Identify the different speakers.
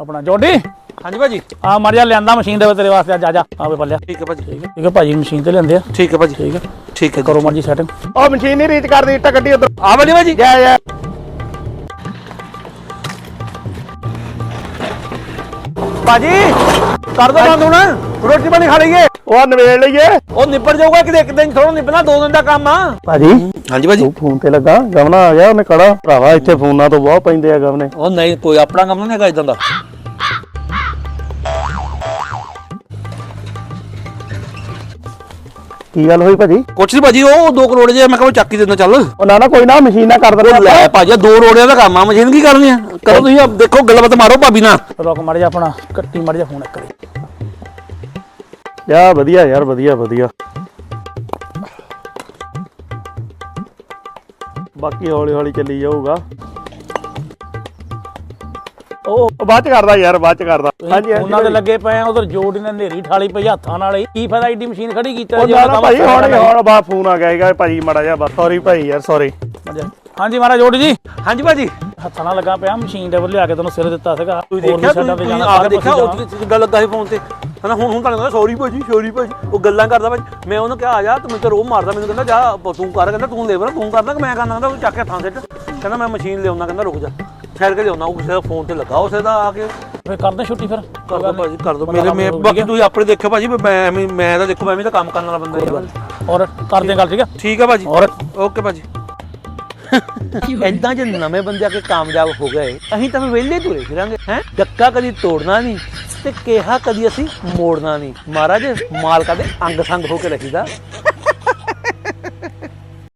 Speaker 1: ਆਪਣਾ ਜੋਡੀ?
Speaker 2: ਹਾਂਜੀ ਭਾਜੀ।
Speaker 1: ਆ ਮਰ ਜਾ ਲਿਆਂਦਾ ਮਸ਼ੀਨ ਦੇ ਵਿੱਚ ਤੇਰੇ ਵਾਸਤੇ ਅੱਜ ਆ ਜਾ ਆਵੇ ਪੱਲਿਆ।
Speaker 2: ਠੀਕ ਹੈ ਭਾਜੀ
Speaker 1: ਠੀਕ ਹੈ। ਭਾਜੀ ਮਸ਼ੀਨ ਤੇ ਲਿਆਂਦੇ ਆ।
Speaker 2: ਠੀਕ ਹੈ ਭਾਜੀ।
Speaker 1: ਠੀਕ ਹੈ।
Speaker 2: ਠੀਕ ਹੈ
Speaker 1: ਕਰੋ ਮਰਜ਼ੀ ਸੈਟਿੰਗ
Speaker 3: ਉਹ ਮਸ਼ੀਨ ਨਹੀਂ ਰੀਚ ਕਰਦੀ ਇੱਟਾ ਗੱਡੀ ਉਧਰ।
Speaker 2: ਆ ਵਾਲੀ ਭਾਜੀ?
Speaker 3: ਜਾ ਜਾ।
Speaker 2: ਭਾਜੀ ਕਰ ਦੋ ਬੰਦ ਹੁਣ। ਰੋਟੀ ਪਾਣੀ ਖਾ ਲਈਏ।
Speaker 3: ਉਹ ਨਵੇੜ ਲਈਏ।
Speaker 2: ਉਹ ਨਿਪਟ ਜਾਊਗਾ ਕਿ ਇੱਕ ਦਿਨ ਥੋੜਾ ਨਿਪਣਾ ਦੋ ਦਿਨ ਦਾ ਕੰਮ ਆ।
Speaker 3: ਭਾਜੀ
Speaker 2: ਹਾਂਜੀ ਭਾਜੀ।
Speaker 3: ਤੂੰ ਫੋਨ ਤੇ ਲੱਗਾ ਗਵਨਾ ਆ ਗਿਆ ਉਹਨੇ ਕੜਾ ਭਰਾਵਾ ਇੱਥੇ ਫੋਨਾਂ ਤੋਂ ਬਹੁਤ ਪੈਂਦੇ ਆ ਗਵਨੇ।
Speaker 2: ਉਹ ਨਹੀਂ ਕੋਈ ਆਪਣਾ ਕੰਮ ਨਹੀਂ ਹੈਗਾ ਇਦਾਂ ਦਾ।
Speaker 3: ਕੀ ਗੱਲ ਹੋਈ ਭਾਜੀ?
Speaker 2: ਕੁਛ ਨਹੀਂ ਭਾਜੀ ਉਹ 2 ਕਰੋੜ ਜੇ ਮੈਂ ਕਹਿੰਦਾ ਚੱਕ ਹੀ ਦਿੰਦਾ ਚੱਲ।
Speaker 3: ਉਹ ਨਾ ਨਾ ਕੋਈ ਨਾ ਮਸ਼ੀਨ ਨਾ ਕਰ ਦੇਣਾ
Speaker 2: ਲੈ ਭਾਜੀ ਦੋ ਰੋੜਿਆਂ ਦਾ ਕੰਮ ਆ ਮਸ਼ੀਨ ਕੀ ਕਰਨੀ ਆ? ਕਰੋ ਤੁਸੀਂ ਆਪ ਦੇਖੋ ਗੱਲਬਾਤ ਮਾਰੋ ਭਾਬੀ ਨਾਲ।
Speaker 1: ਰੁਕ ਮਰ ਜਾ ਆਪਣਾ ਕੱਟੀ ਮਰ ਜਾ ਫੋਨ ਇੱਕ ਵਾਰੀ।
Speaker 3: ਯਾ ਵਧੀਆ ਯਾਰ ਵਧੀਆ ਵਧੀਆ। ਬਾਕੀ ਹੌਲੀ ਹੌਲੀ ਚੱਲੀ ਜਾਊਗਾ। ਉਹ ਉਹ ਬਾਅਦ ਚ ਕਰਦਾ ਯਾਰ ਬਾਅਦ ਚ ਕਰਦਾ। ਹਾਂਜੀ ਹਾਂਜੀ
Speaker 1: ਉਹਨਾਂ ਦੇ ਲੱਗੇ ਪਏ ਆ ਉਧਰ ਜੋੜੀ ਨੇ ਨੇਰੀ ਠਾਲੀ ਪਈ ਹੱਥਾਂ ਨਾਲ ਹੀ। ਕੀ ਫਾਇਦਾ ਏਡੀ ਮਸ਼ੀਨ ਖੜੀ ਕੀਤੀ
Speaker 3: ਉਹ ਨਾ ਨਾ ਭਾਈ ਹੁਣ ਹੁਣ ਬਾ ਫੋਨ ਆ ਗਿਆ ਹੈਗਾ ਭਾਜੀ ਮੜਾ ਜਾ ਬਸ ਸੌਰੀ ਭਾਈ ਯਾਰ ਸੌਰੀ
Speaker 1: ਹਾਂਜੀ ਮਹਾਰਾਜ ਜੋੜੀ ਜੀ।
Speaker 2: ਹਾਂਜੀ ਭਾਜੀ।
Speaker 1: ਹੱਥਾਂ ਨਾਲ ਲੱਗਾ ਪਿਆ ਮਸ਼ੀਨ ਦੇ ਵੱਲ ਲਿਆ ਕੇ ਤੈਨੂੰ ਸਿਰ ਦਿੱਤਾ ਸੀਗਾ।
Speaker 2: ਤੁਸੀਂ ਦੇਖਿਆ
Speaker 1: ਸਾਡਾ ਤੇ
Speaker 2: ਤੁਸੀਂ
Speaker 1: ਜਾਣਾ
Speaker 2: ਆ
Speaker 1: ਸਾਰੇ
Speaker 2: ਦੇਖਿਆ ਉਹ ਤੁਸੀਂ ਗੱਲ ਲੱਗਾ ਸੀ ਫੋਨ ਤੇ। ਹਨਾ ਹੁਣ ਹੁਣ ਤਾਂ ਕਹਿੰਦਾ ਸੌਰੀ ਭਾਜੀ ਸੌਰੀ ਭਾਜੀ। ਉਹ ਗੱਲਾਂ ਕਰਦਾ ਭਾਜੀ ਮੈਂ ਉਹਨੂੰ ਕਿਹਾ ਆ ਜਾ ਤੂੰ ਮੈਨੂੰ ਤਾਂ ਰੋਹ ਮਾਰਦਾ ਮੈਨੂੰ ਕਹਿੰਦਾ ਜਾ ਤੂੰ ਕਰ ਕਹਿੰਦਾ ਤੂੰ ਲੇਬਰ ਤੂੰ ਕਰਦਾ ਕਿ ਮੈਂ ਕਰਨਾ ਕਹਿੰਦਾ ਉਹ ਚੱਕ ਕੇ ਥਾਂ ਸਿੱਟ। ਕਹਿੰਦਾ ਮੈਂ ਮਸ਼ੀਨ ਲਿਆਉਣਾ ਕਹਿੰਦਾ ਰੁਕ ਜਾ। ਠਹਿਰ ਕੇ ਲਿਆਉਣਾ ਉਹ ਕਿਸੇ ਦਾ ਫੋਨ ਤੇ ਲੱਗਾ ਦਾ ਆ ਕੇ।
Speaker 1: ਫਿਰ ਕਰਦੇ ਛੁੱਟੀ ਫਿਰ
Speaker 2: ਕਰ ਦੋ ਭਾਜੀ ਕਰ ਦੋ। ਮੇਰੇ ਮੈਂ ਬਾਕੀ ਤੁਸੀਂ ਆਪਣੇ ਦੇਖਿਓ ਭਾਜੀ ਮੈਂ ਐਵੇਂ ਮੈਂ ਤਾਂ ਦੇਖੋ ਮੈਂ ਵੀ ਤਾਂ ਕੰਮ ਕਰਨ ਵਾਲਾ ਬੰਦਾ ਹੀ ਹਾਂ
Speaker 1: ਔਰ ਕਰਦੇ ਗੱਲ ਠੀਕ ਹੈ
Speaker 2: ਠੀਕ ਆ ਭਾਜੀ।
Speaker 1: ਔਰ
Speaker 2: ਓਕੇ ਭਾਜੀ। ਐਦਾਂ ਜੇ ਨਵੇਂ ਬੰਦੇ ਆ ਕੇ ਕਾਮਯਾਬ ਹੋ ਗਏ ਅਸੀਂ ਤਾਂ ਵਿਹਲੇ ਤੁਰੇ ਫਿਰਾਂਗੇ ਹੈ? ਡੱਕਾ ਕਦੀ ਤੋੜਨਾ ਨਹੀਂ ਤੇ ਕਿਹਾ ਕਦੀ ਅਸੀਂ ਮੋੜਨਾ ਨਹੀਂ। ਮਹਾਰਾਜ ਮਾਲਕਾ ਦੇ ਅੰਗ ਸੰਗ ਹੋ ਕੇ ਰਹੀਦਾ